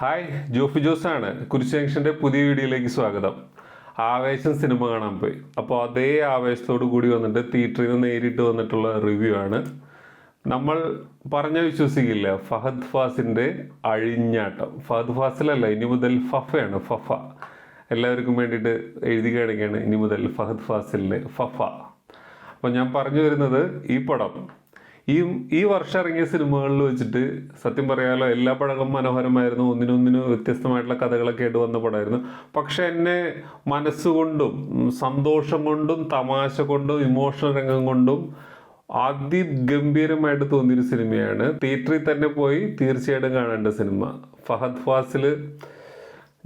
Hi Jofi Jose ആണ് കുരിശ് ജംഗ്ഷന്റെ പുതിയ വീഡിയോയിലേക്ക് സ്വാഗതം. ആവേശം സിനിമ കാണാൻ പോയി. അപ്പോൾ അതേ ആവേശത്തോടു കൂടി വന്നിട്ട് തിയേറ്ററിൽ നിന്ന് നേരിട്ട് വന്നിട്ടുള്ള റിവ്യൂ ആണ്. നമ്മൾ പറഞ്ഞ വിശ്വസിക്കില്ല ഫഹദ് ഫാസിന്റെ അഴിഞ്ഞാട്ടം. ഫഹദ് ഫാസിലല്ല ഇനി മുതൽ ഫഫയാണ് ഫഫ. എല്ലാവർക്കും വേണ്ടിയിട്ട് എഴുതി കാണിക്കുകയാണ് ഇനി മുതൽ ഫഹദ് ഫാസിലിന്റെ ഫഫ. അപ്പോൾ ഞാൻ പറഞ്ഞു വരുന്നത് ഈ പടം ഈ ഈ വർഷം ഇറങ്ങിയ സിനിമകളിൽ വെച്ചിട്ട് സത്യം പറയാലോ എല്ലാ പടങ്ങളും മനോഹരമായിരുന്നു. ഒന്നിനൊന്നിനും വ്യത്യസ്തമായിട്ടുള്ള കഥകളൊക്കെ ആയിട്ട് വന്ന പടമായിരുന്നു. പക്ഷെ എന്നെ മനസ്സുകൊണ്ടും സന്തോഷം കൊണ്ടും തമാശ കൊണ്ടും ഇമോഷണൽ രംഗം കൊണ്ടും അതിഗംഭീരമായിട്ട് തോന്നിയൊരു സിനിമയാണ്. തിയേറ്ററിൽ തന്നെ പോയി തീർച്ചയായിട്ടും കാണേണ്ട സിനിമ. ഫഹദ് ഫാസിൽ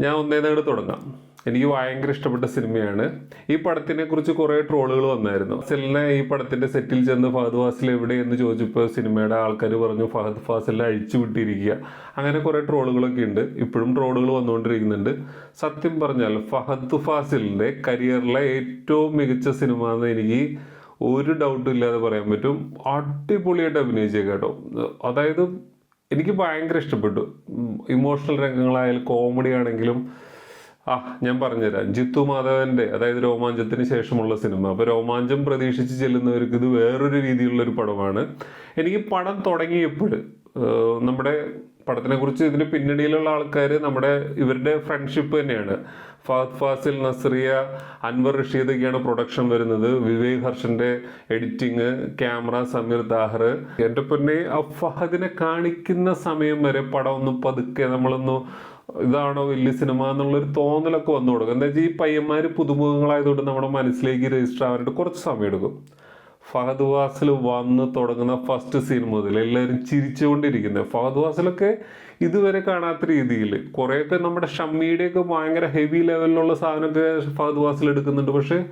ഞാൻ ഒന്നേ ഒന്നേന്നങ്ങോട്ട് തുടങ്ങാം. എനിക്ക് ഭയങ്കര ഇഷ്ടപ്പെട്ട സിനിമയാണ്. ഈ പടത്തിനെ കുറിച്ച് കുറേ ട്രോളുകൾ വന്നായിരുന്നു. ഫാസിലിനെ ഈ പടത്തിന്റെ സെറ്റിൽ ചെന്ന് ഫഹദ് ഫാസിൽ എവിടെ എന്ന് ചോദിച്ചപ്പോൾ സിനിമയുടെ ആൾക്കാർ പറഞ്ഞു ഫഹദ് ഫാസിലിനെ അഴിച്ചു വിട്ടിരിക്കുക. അങ്ങനെ കുറേ ട്രോളുകളൊക്കെ ഉണ്ട്. ഇപ്പോഴും ട്രോളുകൾ വന്നുകൊണ്ടിരിക്കുന്നുണ്ട്. സത്യം പറഞ്ഞാൽ ഫഹദ് ഫാസിലിന്റെ കരിയറിലെ ഏറ്റവും മികച്ച സിനിമ എന്ന് എനിക്ക് ഒരു ഡൗട്ടും ഇല്ലാതെ പറയാൻ പറ്റും. അടിപൊളിയായിട്ട് അഭിനയിച്ചേ കേട്ടോ. അതായത് എനിക്ക് ഭയങ്കര ഇഷ്ടപ്പെട്ടു. ഇമോഷണൽ രംഗങ്ങളായാലും കോമഡി ആണെങ്കിലും ആ ഞാൻ പറഞ്ഞുതരാം. ജിത്തു മാധവന്റെ അതായത് രോമാഞ്ചത്തിന് ശേഷമുള്ള സിനിമ. അപ്പൊ രോമാഞ്ചം പ്രതീക്ഷിച്ച് ചെല്ലുന്നവർക്ക് ഇത് വേറൊരു രീതിയിലുള്ള ഒരു പടമാണ്. എനിക്ക് പടം തുടങ്ങിയപ്പോൾ നമ്മുടെ പടത്തിനെ കുറിച്ച് ഇതിന് പിന്നണിയിലുള്ള ആൾക്കാർ നമ്മുടെ ഇവരുടെ ഫ്രണ്ട്ഷിപ്പ് തന്നെയാണ്. ഫഹദ് ഫാസിൽ നസ്രിയ അൻവർ റഷീദൊക്കെയാണ് പ്രൊഡക്ഷൻ വരുന്നത്. വിവേക് ഹർഷന്റെ എഡിറ്റിങ് ക്യാമറ സമീർ ദാഹർ എന്റെ പൊന്നെ ആ ഫഹദിനെ കാണിക്കുന്ന സമയം വരെ പടം ഒന്ന് പതുക്കെ നമ്മളൊന്ന് ഇതാണോ വലിയ സിനിമ എന്നുള്ളൊരു തോന്നലൊക്കെ വന്നു കൊടുക്കും. എന്താ വെച്ചാൽ ഈ പയ്യന്മാർ പുതുമുഖങ്ങളായതുകൊണ്ട് നമ്മുടെ മനസ്സിലേക്ക് രജിസ്റ്റർ ആവാനായിട്ട് കുറച്ച് സമയം എടുക്കും. ഫഹദ് വാസിൽ വന്ന് തുടങ്ങുന്ന ഫസ്റ്റ് സീൻ മുതൽ എല്ലാവരും ചിരിച്ചുകൊണ്ടിരിക്കുന്നത്. ഫഹദ് വാസിലൊക്കെ ഇതുവരെ കാണാത്ത രീതിയിൽ കുറേയൊക്കെ നമ്മുടെ ഷമ്മിയുടെയൊക്കെ ഭയങ്കര ഹെവി ലെവലിലുള്ള സാധനമൊക്കെ ഫഹദ് വാസിൽ എടുക്കുന്നുണ്ട്. പക്ഷേ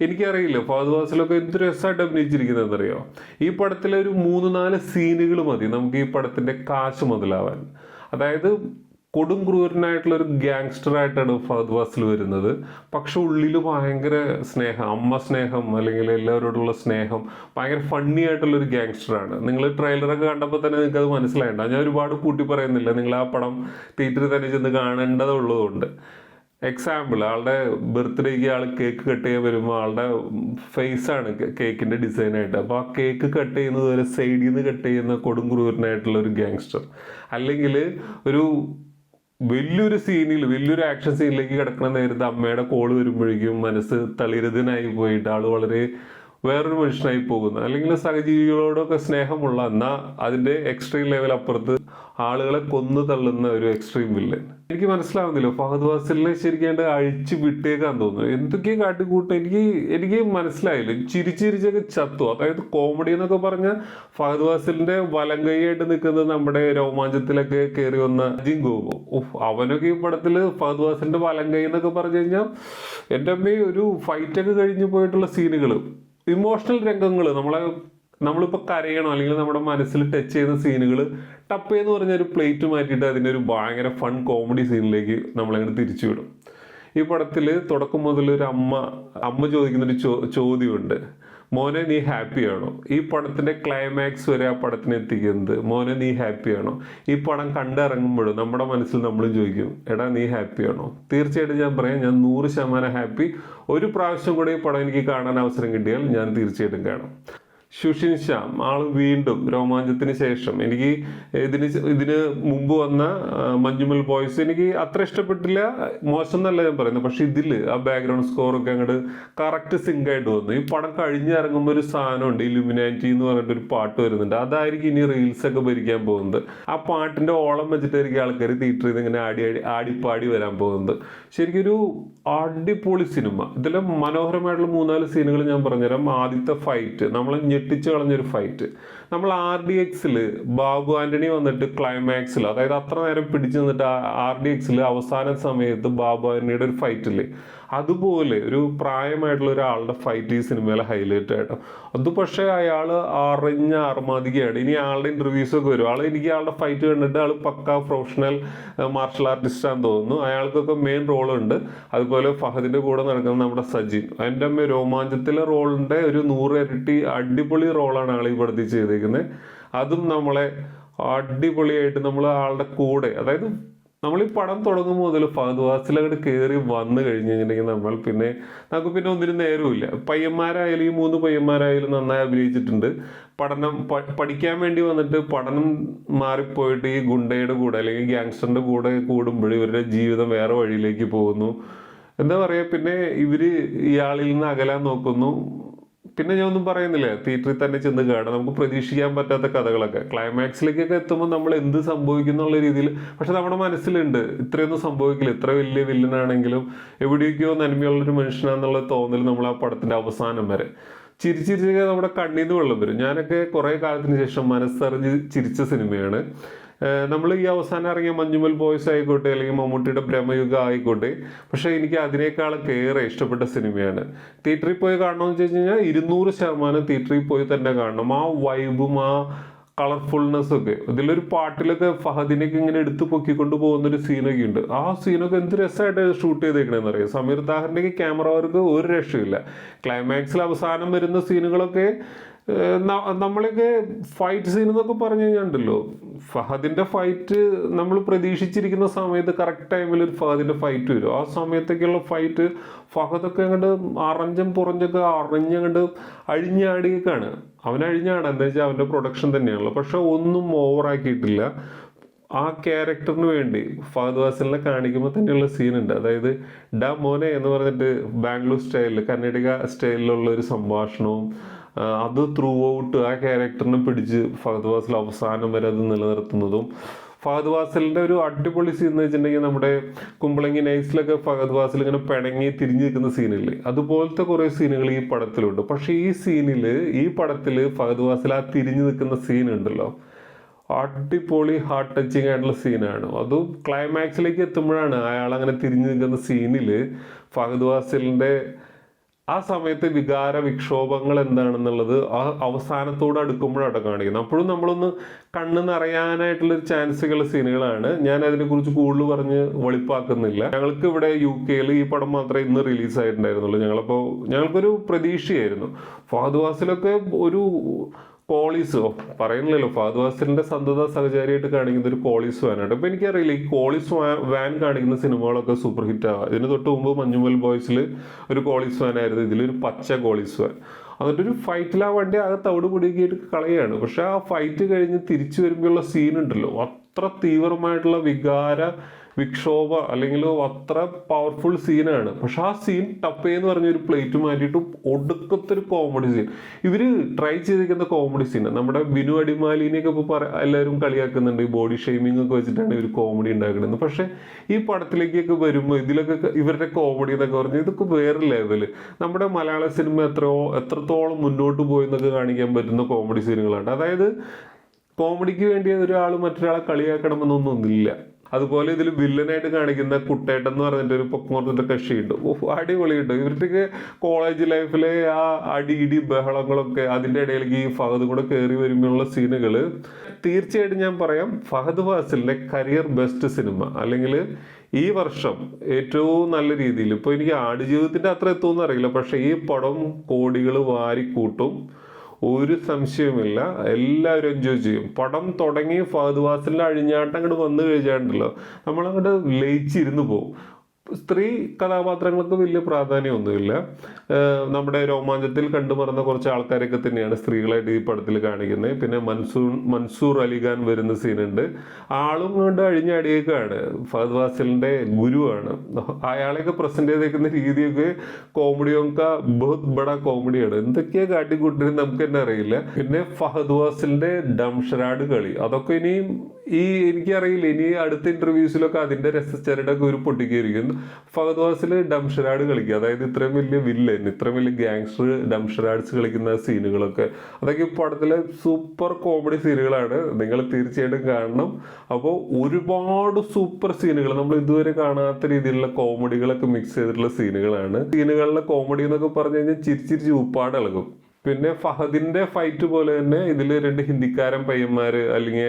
എനിക്കറിയില്ല ഫഹദ് വാസിലൊക്കെ എന്ത് രസമായിട്ട് അഭിനയിച്ചിരിക്കുന്നതെന്നറിയോ? ഈ പടത്തിലെ ഒരു മൂന്ന് നാല് സീനുകൾ മതി നമുക്ക് ഈ പടത്തിന്റെ കാശ് മുതലാവാൻ. അതായത് കൊടും ക്രൂരനായിട്ടുള്ള ഒരു ഗാങ്സ്റ്റർ ആയിട്ടാണ് ഫഹദ് വാസിൽ വരുന്നത്. പക്ഷെ ഉള്ളിൽ ഭയങ്കര സ്നേഹം അമ്മ സ്നേഹം അല്ലെങ്കിൽ എല്ലാവരോടുള്ള സ്നേഹം ഭയങ്കര ഫണ്ണി ആയിട്ടുള്ള ഒരു ഗാങ്സ്റ്ററാണ് നിങ്ങൾ ട്രെയിലറൊക്കെ കണ്ടപ്പോൾ തന്നെ നിങ്ങൾക്ക് അത് മനസ്സിലായിട്ടുണ്ട് ഞാൻ ഒരുപാട് കൂട്ടി പറയുന്നില്ല. നിങ്ങൾ ആ പടം തിയേറ്ററിൽ തന്നെ ചെന്ന് കാണേണ്ടതുള്ളതുകൊണ്ട്. എക്സാമ്പിൾ ആളുടെ ബർത്ത്ഡേക്ക് ആൾ കേക്ക് കട്ട് ചെയ്യാൻ വരുമ്പോൾ ആളുടെ ഫേസാണ് കേക്കിന്റെ ഡിസൈനായിട്ട് അപ്പോൾ ആ കേക്ക് കട്ട് ചെയ്യുന്നത് വരെ സൈഡിൽ നിന്ന് കട്ട് ചെയ്യുന്ന കൊടും ക്രൂരനായിട്ടുള്ള ഒരു ഗ്യാങ്സ്റ്റർ അല്ലെങ്കിൽ ഒരു വലിയൊരു സീനിൽ വലിയൊരു ആക്ഷൻ സീനിലേക്ക് കിടക്കുന്ന നേരത്ത് അമ്മയുടെ കോൾ വരുമ്പോഴേക്കും മനസ്സ് തളിരതിനായി പോയിട്ട് ആൾ വളരെ വേറൊരു മനുഷ്യനായി പോകുന്നു. അല്ലെങ്കിൽ സഹജീവികളോടൊക്കെ സ്നേഹമുള്ള എന്നാൽ അതിന്റെ എക്സ്ട്രീം ലെവൽ അപ്പുറത്ത് ആളുകളെ കൊന്നു തള്ളുന്ന ഒരു എക്സ്ട്രീം വില്ലൻ എനിക്ക് മനസ്സിലാവുന്നില്ല. ഫഹദ് വാസലിനെ ശരിക്കും അഴിച്ചു വിട്ടേക്കാൻ തോന്നുന്നു. എന്തൊക്കെയും കാട്ടിക്കൂട്ട്. എനിക്ക് എനിക്ക് മനസ്സിലായില്ല. ചിരിച്ചിരിച്ചൊക്കെ ചത്തു. അതായത് കോമഡി എന്നൊക്കെ പറഞ്ഞ ഫഹദ് വാസലിന്റെ വലം കൈയായിട്ട് നിൽക്കുന്നത് നമ്മുടെ രോമാഞ്ചത്തിലൊക്കെ കയറി വന്ന അജിൻ ഗോപു അവനൊക്കെ ഈ പടത്തിൽ ഫഹദ് വാസലിന്റെ വലം കൈ എന്നൊക്കെ പറഞ്ഞു കഴിഞ്ഞാൽ എന്റെ അമ്മ ഒരു ഫൈറ്റൊക്കെ കഴിഞ്ഞു പോയിട്ടുള്ള സീനുകൾ ഇമോഷണൽ രംഗങ്ങൾ നമ്മളെ നമ്മളിപ്പോൾ കരയണം? അല്ലെങ്കിൽ നമ്മുടെ മനസ്സിൽ ടച്ച് ചെയ്യുന്ന സീനുകൾ ടപ്പ് എന്ന് പറഞ്ഞ ഒരു പ്ലേറ്റ് മാറ്റിയിട്ട് അതിന്റെ ഒരു ഭയങ്കര ഫൺ കോമഡി സീനിലേക്ക് നമ്മളങ്ങോട്ട് തിരിച്ചു വിടും ഈ പടത്തിൽ തുടക്കം മുതൽ ഒരു അമ്മ അമ്മ ചോദിക്കുന്നൊരു ചോ ചോദ്യമുണ്ട്. മോനെ നീ ഹാപ്പിയാണോ ഈ പടത്തിന്റെ ക്ലൈമാക്സ് വരെ ആ പടത്തിന് എത്തിക്കുന്നത് മോനെ നീ ഹാപ്പിയാണോ ഈ പടം കണ്ടിറങ്ങുമ്പോഴും നമ്മുടെ മനസ്സിൽ നമ്മളും ചോദിക്കും എടാ നീ ഹാപ്പിയാണോ തീർച്ചയായിട്ടും ഞാൻ പറയാം ഞാൻ നൂറ് ശതമാനം ഹാപ്പി ഒരു പ്രാവശ്യം കൂടെ ഈ പടം എനിക്ക് കാണാൻ അവസരം കിട്ടിയാൽ ഞാൻ തീർച്ചയായിട്ടും കാണും. സുഷിൻ ശ്യാം വീണ്ടും രോമാഞ്ചത്തിന് ശേഷം. എനിക്ക് ഇതിന് ഇതിന് മുമ്പ് വന്ന മഞ്ജുമൽ ബോയ്സ് എനിക്ക് അത്ര ഇഷ്ടപ്പെട്ടില്ല. മോശം എന്നല്ല ഞാൻ പറയുന്നത്. പക്ഷെ ഇതിൽ ആ ബാക്ക്ഗ്രൗണ്ട് സ്കോറൊക്കെ അങ്ങോട്ട് കറക്റ്റ് സിങ്ക് ആയിട്ട് വന്നു. ഈ പടം കഴിഞ്ഞിറങ്ങുമ്പോൾ ഒരു സാധനമുണ്ട് ഇലുമിനാറ്റി എന്ന് പറഞ്ഞിട്ട് ഒരു പാട്ട് വരുന്നുണ്ട്. അതായിരിക്കും ഇനി റീൽസൊക്കെ ഭരിക്കാൻ പോകുന്നത്. ആ പാട്ടിന്റെ ഓളം വെച്ചിട്ടായിരിക്കും ആൾക്കാർ തിയേറ്ററിൽ നിന്ന് ഇങ്ങനെ ആടി ആടി ആടിപ്പാടി വരാൻ പോകുന്നത്. ശരിക്കൊരു അടിപൊളി സിനിമ. ഇതിലെ മനോഹരമായിട്ടുള്ള മൂന്നാൽ സീനുകൾ ഞാൻ പറഞ്ഞുതരാം. ആദ്യത്തെ ഫൈറ്റ് നമ്മളെ ഞെട്ടിച്ച് കളഞ്ഞൊരു ഫൈറ്റ് നമ്മൾ ആർ ഡി എക്സിൽ ബാബു ആന്റണി വന്നിട്ട് ക്ലൈമാക്സിൽ അതായത് അത്ര നേരം പിടിച്ചു നിന്നിട്ട് ആർ ഡി എക്സിൽ അവസാന സമയത്ത് ബാബു ആന്റണിയുടെ ഒരു ഫൈറ്റില്ലേ അതുപോലെ ഒരു പ്രായമായിട്ടുള്ള ഒരാളുടെ ഫൈറ്റ് ഈ സിനിമയിലെ ഹൈലൈറ്റ് ആയിട്ട്. അത് പക്ഷേ അയാൾ അറിഞ്ഞ അർമാദികയാണ്. ഇനി ആളുടെ ഇന്റർവ്യൂസ് ഒക്കെ വരും. ആൾ എനിക്ക് ആളുടെ ഫൈറ്റ് കണ്ടിട്ട് ആൾ പക്ക പ്രൊഫഷണൽ മാർഷൽ ആർട്ടിസ്റ്റ് ആണെന്ന് തോന്നുന്നു. അയാൾക്കൊക്കെ മെയിൻ റോളുണ്ട് അതുപോലെ ഫഹദിന്റെ കൂടെ നടക്കുന്ന നമ്മുടെ സജിൻ. അതിന്റെ അമ്മ രോമാഞ്ചത്തിലെ റോളിന്റെ ഒരു നൂറ് ഇരട്ടി അടിപൊളി റോളാണ് ആൾ ഈ പടത്തിൽ ചെയ്തിരിക്കുന്നത് അതും നമ്മളെ അടിപൊളിയായിട്ട് നമ്മൾ ആളുടെ കൂടെ അതായത് നമ്മൾ ഈ പടം തുടങ്ങുമ്പോൾ മുതൽ ഫഹദ് വാസിൽ കയറി വന്നു കഴിഞ്ഞ് കഴിഞ്ഞിട്ടുണ്ടെങ്കിൽ നമ്മൾ പിന്നെ നമുക്ക് പിന്നെ ഒന്നിനും നേരമില്ല പയ്യന്മാരായാലും ഈ മൂന്ന് പയ്യന്മാരായാലും നന്നായി അഭിനയിച്ചിട്ടുണ്ട്. പഠനം പഠിക്കാൻ വേണ്ടി വന്നിട്ട് പഠനം മാറിപ്പോയിട്ട് ഈ ഗുണ്ടയുടെ കൂടെ അല്ലെങ്കിൽ ഗ്യാങ്സ്റ്ററിന്റെ കൂടെ കൂടുമ്പോൾ ഇവരുടെ ജീവിതം വേറെ വഴിയിലേക്ക് പോകുന്നു. എന്താ പറയുക പിന്നെ ഇവർ ഇയാളിൽ നിന്ന് അകലാൻ നോക്കുന്നു. പിന്നെ ഞാൻ ഒന്നും പറയുന്നില്ല. തിയേറ്ററിൽ തന്നെ ചെന്ന് കാണാം നമുക്ക് പ്രതീക്ഷിക്കാൻ പറ്റാത്ത കഥകളൊക്കെ. ക്ലൈമാക്സിലേക്കൊക്കെ എത്തുമ്പോൾ നമ്മൾ എന്ത് സംഭവിക്കുന്നുള്ള രീതിയിൽ പക്ഷെ നമ്മുടെ മനസ്സിലുണ്ട്. ഇത്രയൊന്നും സംഭവിക്കില്ല. ഇത്ര വലിയ വില്ലനാണെങ്കിലും എവിടെയൊക്കെയോ നന്മയുള്ളൊരു മനുഷ്യനാന്നുള്ള തോന്നൽ നമ്മൾ ആ പടത്തിന്റെ അവസാനം വരെ. ചിരിച്ചിരിച്ചൊക്കെ നമ്മുടെ കണ്ണീന്ന് വെള്ളം വരും. ഞാനൊക്കെ കുറേ കാലത്തിന് ശേഷം മനസ്സറിഞ്ഞ് ചിരിച്ച സിനിമയാണ്. നമ്മൾ ഈ അവസാനം ഇറങ്ങിയ മഞ്ഞുമൽ ബോയ്സ് ആയിക്കോട്ടെ അല്ലെങ്കിൽ മമ്മൂട്ടിയുടെ ബ്രഹ്മയുഗം ആയിക്കോട്ടെ പക്ഷേ എനിക്ക് അതിനേക്കാളൊക്കെ ഏറെ ഇഷ്ടപ്പെട്ട സിനിമയാണ്. തിയേറ്ററിൽ പോയി കാണണമെന്ന് വെച്ച് കഴിഞ്ഞാൽ ഇരുന്നൂറ് ശതമാനം തിയേറ്ററിൽ പോയി തന്നെ കാണണം. ആ വൈബും ആ കളർഫുൾനെസ് ഒക്കെ. ഇതിലൊരു പാട്ടിലൊക്കെ ഫഹദിനൊക്കെ ഇങ്ങനെ എടുത്തു പൊക്കിക്കൊണ്ട് പോകുന്ന ഒരു സീനൊക്കെ ഉണ്ട്. ആ സീനൊക്കെ എന്ത് രസമായിട്ട് ഷൂട്ട് ചെയ്തേക്കണെന്ന് അറിയാം? സമീർ താഹറിന്റെ ക്യാമറ വർക്ക് ഒരു രക്ഷയില്ല. ക്ലൈമാക്സിൽ അവസാനം വരുന്ന സീനുകളൊക്കെ നമ്മളൊക്കെ ഫൈറ്റ് സീൻ എന്നൊക്കെ പറഞ്ഞു കഴിഞ്ഞാണ്ടല്ലോ ഫഹദിന്റെ ഫൈറ്റ് നമ്മൾ പ്രതീക്ഷിച്ചിരിക്കുന്ന സമയത്ത് കറക്റ്റ് ടൈമിൽ ഒരു ഫഹദിന്റെ ഫൈറ്റ് വരും. ആ സമയത്തൊക്കെയുള്ള ഫൈറ്റ് ഫഹദൊക്കെ അങ്ങോട്ട് അറഞ്ചം പുറഞ്ചൊക്കെ അറിഞ്ഞങ്ങോട്ട് അഴിഞ്ഞാടിയൊക്കെയാണ് അവൻ അഴിഞ്ഞാണ് എന്താ വെച്ചാൽ അവന്റെ പ്രൊഡക്ഷൻ തന്നെയാണല്ലോ. പക്ഷെ ഒന്നും ഓവറാക്കിയിട്ടില്ല ആ ക്യാരക്ടറിന് വേണ്ടി ഫഹദ് വാസലിനെ കാണിക്കുമ്പോൾ തന്നെയുള്ള സീനുണ്ട് അതായത് ഡ മോനെ എന്ന് പറഞ്ഞിട്ട് ബാംഗ്ലൂർ സ്റ്റൈലിൽ കർണാടക സ്റ്റൈലിലുള്ള ഒരു സംഭാഷണവും അത് ത്രൂ ഔട്ട് ആ ക്യാരക്ടറിനെ പിടിച്ച് ഫഹദ് വാസൽ അവസാനം വരെ അത് നിലനിർത്തുന്നതും ഫഹദ് വാസലിന്റെ ഒരു അടിപൊളി സീൻ എന്ന് വെച്ചിട്ടുണ്ടെങ്കിൽ നമ്മുടെ കുമ്പളങ്ങി നൈസിലൊക്കെ ഫഹദ് വാസൽ ഇങ്ങനെ പിണങ്ങി തിരിഞ്ഞു നിൽക്കുന്ന സീനില്ലേ അതുപോലത്തെ കുറേ സീനുകൾ ഈ പടത്തിലുണ്ട്. പക്ഷേ ഈ സീനിൽ ഈ പടത്തിൽ ഫഹദ് വാസൽ ആ തിരിഞ്ഞു നിൽക്കുന്ന സീൻ ഉണ്ടല്ലോ. അടിപൊളി ഹാർട്ട് ടച്ചിങ് ആയിട്ടുള്ള സീനാണ് അത് ക്ലൈമാക്സിലേക്ക് എത്തുമ്പോഴാണ് അയാൾ അങ്ങനെ തിരിഞ്ഞു നിൽക്കുന്ന സീനിൽ ഫഹദ് വാസലിന്റെ ആ സമയത്ത് വികാര വിക്ഷോഭങ്ങൾ എന്താണെന്നുള്ളത് ആ അവസാനത്തോട് അടുക്കുമ്പോഴാണ് കാണിക്കുന്നത്. അപ്പോഴും നമ്മളൊന്ന് കണ്ണു നിറയാനായിട്ടുള്ളൊരു ചാൻസുകളുള്ള സീനുകളാണ്. ഞാൻ അതിനെക്കുറിച്ച് കൂടുതൽ പറഞ്ഞ് വെളിപ്പാക്കുന്നില്ല. ഞങ്ങൾക്ക് ഇവിടെ യു കെയിൽ ഈ പടം മാത്രമേ ഇന്ന് റിലീസ് ആയിട്ടുണ്ടായിരുന്നുള്ളൂ ഞങ്ങളപ്പോൾ ഞങ്ങൾക്കൊരു പ്രതീക്ഷയായിരുന്നു. ഫാദുവാസിലൊക്കെ ഒരു കോളീസ് പറയുന്നില്ലല്ലോ. ഫാദുവാസിന്റെ സന്തത സഹചാരിയായിട്ട് കാണിക്കുന്ന ഒരു കോളീസ് വാനാണ് അപ്പൊ എനിക്കറിയില്ല ഈ കോളീസ് വാൻ കാണിക്കുന്ന സിനിമകളൊക്കെ സൂപ്പർ ഹിറ്റ് ആവാം ഇതിന് തൊട്ട് മുമ്പ് മഞ്ഞുമൽ ബോയ്സിൽ ഒരു കോളീസ് വാൻ ആയിരുന്നു. ഇതിലൊരു പച്ച കോളീസ് വാൻ എന്നിട്ട് ഒരു ഫൈറ്റിൽ ആ വണ്ടി ആകെ തവിട് പിടിക്കിയിട്ട് കളയാണ്. പക്ഷെ ആ ഫൈറ്റ് കഴിഞ്ഞ് തിരിച്ചു വരുമ്പോഴുള്ള സീൻ ഉണ്ടല്ലോ. അത്ര തീവ്രമായിട്ടുള്ള വികാര വിക്ഷോഭ അല്ലെങ്കിൽ അത്ര പവർഫുൾ സീനാണ് പക്ഷെ ആ സീൻ ടപ്പേ എന്ന് പറഞ്ഞ ഒരു പ്ലേറ്റ് മാറ്റിയിട്ട് ഒടുക്കത്തെ ഒരു കോമഡി സീൻ ഇവർ ട്രൈ ചെയ്തിരിക്കുന്ന കോമഡി സീൻ നമ്മുടെ ബിനു അടിമാലിനെയൊക്കെ ഇപ്പോൾ പറ എല്ലാവരും കളിയാക്കുന്നുണ്ട്. ഈ ബോഡി ഷെയ്മിങ് ഒക്കെ വെച്ചിട്ടാണ് ഇവർ കോമഡി ഉണ്ടാക്കുന്നത് പക്ഷേ ഈ പടത്തിലേക്കൊക്കെ വരുമ്പോൾ ഇതിലൊക്കെ ഇവരുടെ കോമഡി എന്നൊക്കെ പറഞ്ഞാൽ ഇതൊക്കെ വേറെ ലെവൽ നമ്മുടെ മലയാള സിനിമ എത്രയോ എത്രത്തോളം മുന്നോട്ട് പോയി എന്നൊക്കെ കാണിക്കാൻ പറ്റുന്ന കോമഡി സീനുകളാണ് അതായത് കോമഡിക്ക് വേണ്ടി ഒരാൾ മറ്റൊരാളെ കളിയാക്കണമെന്നൊന്നും കളിയാക്കണമെന്നൊന്നുമില്ല അതുപോലെ ഇതിൽ വില്ലനായിട്ട് കാണിക്കുന്ന കുട്ടേട്ടൻ എന്ന് പറഞ്ഞിട്ട് ഒരു പൊക്കമോർത്തിന്റെ കക്ഷിയുണ്ട്. ഓഹ് അടിപൊളിയുണ്ട്. ഇവർക്ക് കോളേജ് ലൈഫിലെ ആ അടി ഇടി ബഹളങ്ങളൊക്കെ അതിന്റെ ഇടയിലേക്ക് ഈ ഫഹദ് കൂടെ കയറി വരുമ്പോഴുള്ള സീനുകൾ തീർച്ചയായിട്ടും ഞാൻ പറയാം ഫഹദ് ഫാസിലിന്റെ കരിയർ ബെസ്റ്റ് സിനിമ അല്ലെങ്കിൽ ഈ വർഷം ഏറ്റവും നല്ല രീതിയിൽ ഇപ്പൊ എനിക്ക് ആടുജീവിതത്തിന്റെ അത്ര എത്തുമെന്ന് അറിയില്ല പക്ഷെ ഈ പടം കോടികൾ വാരിക്കൂട്ടും. ഒരു സംശയവുമില്ല. എല്ലാവരും എൻജോയ് ചെയ്യും. പടം തുടങ്ങി ഫഹദ് വാസലിന്റെ അഴിഞ്ഞാട്ടം അങ്ങോട്ട് വന്നു കഴിഞ്ഞാണ്ടല്ലോ നമ്മളങ്ങോട്ട് ലയിച്ചിരുന്നു പോകും സ്ത്രീ കഥാപാത്രങ്ങൾക്ക് വലിയ പ്രാധാന്യമൊന്നുമില്ല. നമ്മുടെ രോമാഞ്ചത്തിൽ കണ്ടുമറന്ന കുറച്ച് ആൾക്കാരൊക്കെ തന്നെയാണ് സ്ത്രീകളായിട്ട് ഈ പടത്തിൽ കാണിക്കുന്നത്. പിന്നെ മൻസൂർ മൻസൂർ അലിഖാൻ വരുന്ന സീനുണ്ട്. ആളും കൊണ്ട് അഴിഞ്ഞാടിയേക്കാണ്. ഫഹദ് വാസിലിന്റെ ഗുരുവാണ്. അയാളെയൊക്കെ പ്രസന്റ് ചെയ്തേക്കുന്ന രീതിയൊക്കെ കോമഡിയൊക്കെ ബഹുത് ബഡ കോമഡിയാണ് എന്തൊക്കെയാണ് കാട്ടിക്കൂട്ടിന് നമുക്ക് തന്നെ അറിയില്ല. പിന്നെ ഫഹദ് വാസിലിന്റെ ഡംഷറാഡ് കളി. അതൊക്കെ ഇനിയും ഈ എനിക്കറിയില്ല ഇനി അടുത്ത ഇന്റർവ്യൂസിലൊക്കെ അതിന്റെ രസച്ചരടൊക്കെ ഒരു പൊട്ടിക്കായിരിക്കും ഫഹദ് വാസിൽ കളിക്കുക അതായത് ഇത്രയും വലിയ വില്ലൻ ഇത്രയും വലിയ ഗാങ്സ്റ്റർ ഡംഷറാഡ്സ് കളിക്കുന്ന സീനുകളൊക്കെ അതൊക്കെ പടത്തിലെ സൂപ്പർ കോമഡി സീനുകളാണ് നിങ്ങൾ തീർച്ചയായിട്ടും കാണണം. അപ്പോൾ ഒരുപാട് സൂപ്പർ സീനുകൾ നമ്മൾ ഇതുവരെ കാണാത്ത രീതിയിലുള്ള കോമഡികളൊക്കെ മിക്സ് ചെയ്തിട്ടുള്ള സീനുകളാണ് സീനുകളിലെ കോമഡി എന്നൊക്കെ പറഞ്ഞു കഴിഞ്ഞാൽ ചിരിച്ചിരിച്ച് ഉപ്പാട് ഇളകും പിന്നെ ഫഹദിന്റെ ഫൈറ്റ് പോലെ തന്നെ ഇതിൽ രണ്ട് ഹിന്ദിക്കാരൻ പയ്യന്മാര് അല്ലെങ്കിൽ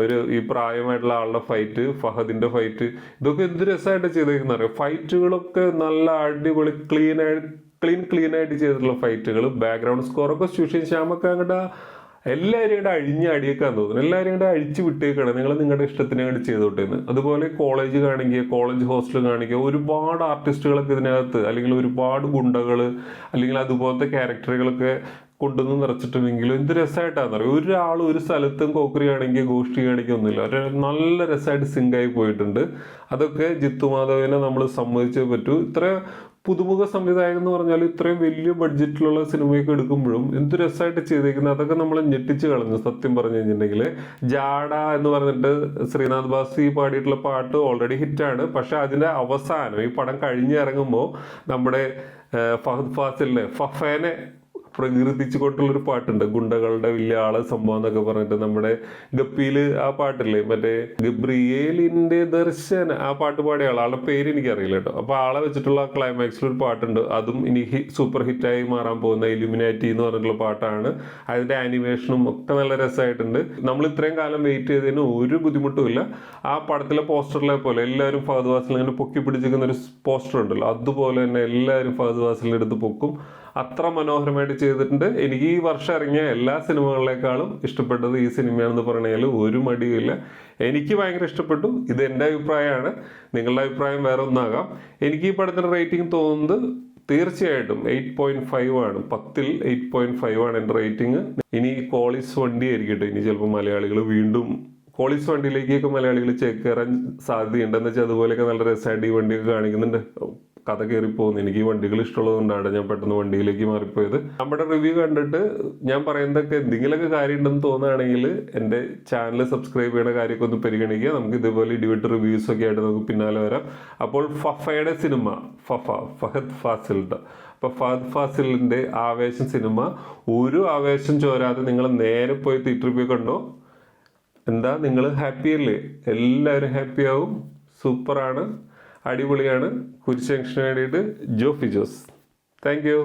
ഒരു ഈ പ്രായമായിട്ടുള്ള ആളുടെ ഫൈറ്റ് ഫഹദിന്റെ ഫൈറ്റ് ഇതൊക്കെ എന്ത് രസമായിട്ട് ചെയ്തേക്കുന്ന അറിയാം? ഫൈറ്റുകളൊക്കെ നല്ല അടിപൊളി ക്ലീൻ ആയിട്ട് ക്ലീൻ ക്ലീൻ ആയിട്ട് ചെയ്തിട്ടുള്ള ഫൈറ്റുകൾ ബാക്ക്ഗ്രൗണ്ട് സ്കോറൊക്കെ സുഷീൻ ശ്യാമൊക്കെ അങ്ങോട്ട് എല്ലാവരും കൂടെ അഴിഞ്ഞ് അടിയേക്കാൻ തോന്നുന്നു. എല്ലാവരും കൂടെ അഴിച്ചു വിട്ടേക്കാണ്. നിങ്ങൾ നിങ്ങളുടെ ഇഷ്ടത്തിന് വേണ്ടി ചെയ്തോട്ടേന്ന്. അതുപോലെ കോളേജ് കാണിക്കുക കോളേജ് ഹോസ്റ്റൽ കാണിക്കുക ഒരുപാട് ആർട്ടിസ്റ്റുകളൊക്കെ ഇതിനകത്ത് അല്ലെങ്കിൽ ഒരുപാട് ഗുണ്ടകൾ അല്ലെങ്കിൽ അതുപോലത്തെ ക്യാരക്ടറുകളൊക്കെ കൊണ്ടുവന്ന് നിറച്ചിട്ടുണ്ടെങ്കിലും എന്ത് രസമായിട്ടാന്ന് അറിയാം? ഒരാൾ ഒരു സ്ഥലത്തും കോക്കറി കാണിക്കുക ഗോഷ്ടി കാണിക്കുക ഒന്നുമില്ല. ഒരു നല്ല രസമായിട്ട് സിങ്കായി പോയിട്ടുണ്ട്. അതൊക്കെ ജിത്തു മാധവനെ നമ്മൾ സമ്മതിച്ചേ പറ്റൂ. ഇത്ര പുതുമുഖ സംവിധായകൻ എന്ന് പറഞ്ഞാൽ ഇത്രയും വലിയ ബഡ്ജറ്റിലുള്ള സിനിമയൊക്കെ എടുക്കുമ്പോഴും എന്ത് രസമായിട്ട് ചെയ്തേക്കുന്നത് അതൊക്കെ നമ്മൾ ഞെട്ടിച്ച് കളഞ്ഞു സത്യം പറഞ്ഞു കഴിഞ്ഞിട്ടുണ്ടെങ്കിൽ ജാഡ എന്ന് പറഞ്ഞിട്ട് ശ്രീനാഥ് ബാസി പാടിയിട്ടുള്ള പാട്ട് ഓൾറെഡി ഹിറ്റാണ്. പക്ഷെ അതിന്റെ അവസാനം ഈ പടം കഴിഞ്ഞിറങ്ങുമ്പോൾ നമ്മുടെ ഫഹദ് ഫാസിലിനെ ഫഫേനെ പ്രകീർത്തിച്ചുകൊണ്ടുള്ളൊരു പാട്ടുണ്ട്. ഗുണ്ടകളുടെ വലിയ ആൾ സംഭവം എന്നൊക്കെ പറഞ്ഞിട്ട് നമ്മുടെ ഗപ്പിയിൽ ആ പാട്ടില്ലേ? മറ്റേ ഗബ്രിയേലിന്റെ ദർശന ആ പാട്ട് പാടിയ ആൾ ആളുടെ പേര് എനിക്കറിയില്ല കേട്ടോ. അപ്പൊ ആളെ വെച്ചിട്ടുള്ള ക്ലൈമാക്സിൽ ഒരു പാട്ടുണ്ട്. അതും ഇനി സൂപ്പർ ഹിറ്റായി മാറാൻ പോകുന്ന ഇലുമിനാറ്റി എന്ന് പറഞ്ഞിട്ടുള്ള പാട്ടാണ്. അതിന്റെ ആനിമേഷനും ഒക്കെ നല്ല രസമായിട്ടുണ്ട്. നമ്മൾ ഇത്രയും കാലം വെയിറ്റ് ചെയ്തതിന് ഒരു ബുദ്ധിമുട്ടുമില്ല ആ പടത്തിലെ പോസ്റ്ററിലെ പോലെ എല്ലാവരും ഫഹദ് വാസിൽ ഇങ്ങനെ പൊക്കി പിടിച്ചിരിക്കുന്ന ഒരു പോസ്റ്റർ ഉണ്ടല്ലോ. അതുപോലെ തന്നെ എല്ലാവരും ഫഹദ് വാസിലിന്റെ അടുത്ത് പൊക്കും. അത്ര മനോഹരമായിട്ട് ചെയ്തിട്ടുണ്ട്. എനിക്ക് ഈ വർഷം ഇറങ്ങിയ എല്ലാ സിനിമകളിലേക്കാളും ഇഷ്ടപ്പെട്ടത് ഈ സിനിമയാണെന്ന് പറഞ്ഞാൽ ഒരു മടിയില്ല എനിക്ക് ഭയങ്കര ഇഷ്ടപ്പെട്ടു. ഇത് എന്റെ അഭിപ്രായമാണ്. നിങ്ങളുടെ അഭിപ്രായം വേറെ ഒന്നാകാം. എനിക്ക് ഈ പടത്തിന് റേറ്റിംഗ് തോന്നുന്നത് തീർച്ചയായിട്ടും എയ്റ്റ് പോയിന്റ് ഫൈവ് ആണ്. പത്തിൽ എയ്റ്റ് പോയിന്റ് ഫൈവ് ആണ് എന്റെ റേറ്റിംഗ്. ഇനി കോളിസ് വണ്ടി ആയിരിക്കട്ടെ ഇനി ചിലപ്പോൾ മലയാളികൾ വീണ്ടും കോളിസ് വണ്ടിയിലേക്കൊക്കെ മലയാളികൾ ചേക്കേറാൻ സാധ്യതയുണ്ട് എന്ന് വെച്ചാൽ അതുപോലെയൊക്കെ നല്ല രസമായിട്ട് ഈ വണ്ടിയൊക്കെ കാണിക്കുന്നുണ്ട്. കഥ കയറി പോകുന്നു എനിക്ക് ഈ വണ്ടികൾ ഇഷ്ടമുള്ളതുകൊണ്ടാണ് ഞാൻ പെട്ടെന്ന് വണ്ടിയിലേക്ക് മാറിപ്പോയത്. നമ്മുടെ റിവ്യൂ കണ്ടിട്ട് ഞാൻ പറയുന്നതൊക്കെ എന്തെങ്കിലുമൊക്കെ കാര്യം ഉണ്ടെന്ന് തോന്നുകയാണെങ്കിൽ എന്റെ ചാനൽ സബ്സ്ക്രൈബ് ചെയ്യണ കാര്യമൊക്കെ ഒന്ന് പരിഗണിക്കുക. നമുക്ക് ഇതുപോലെ ഇടിവിട്ട് റിവ്യൂസ് ഒക്കെ ആയിട്ട് നമുക്ക് പിന്നാലെ വരാം. അപ്പോൾ ഫഫയുടെ സിനിമ ഫഫ ഫഹദ് ഫാസിലിന്റെ അപ്പോൾ ഫഹദ് ഫാസിലിന്റെ ആവേശം സിനിമ ഒരു ആവേശം ചോരാതെ നിങ്ങൾ നേരെ പോയി തിയേറ്ററിൽ പോയി കണ്ടോ? എന്താ? നിങ്ങൾ ഹാപ്പി അല്ലേ? എല്ലാവരും ഹാപ്പി ആവും. സൂപ്പറാണ് അടിപൊളിയാണ്. കുരിശ് ജംഗ്ഷന് വേണ്ടിയിട്ട് ജോഫി ജോസ്. Thank you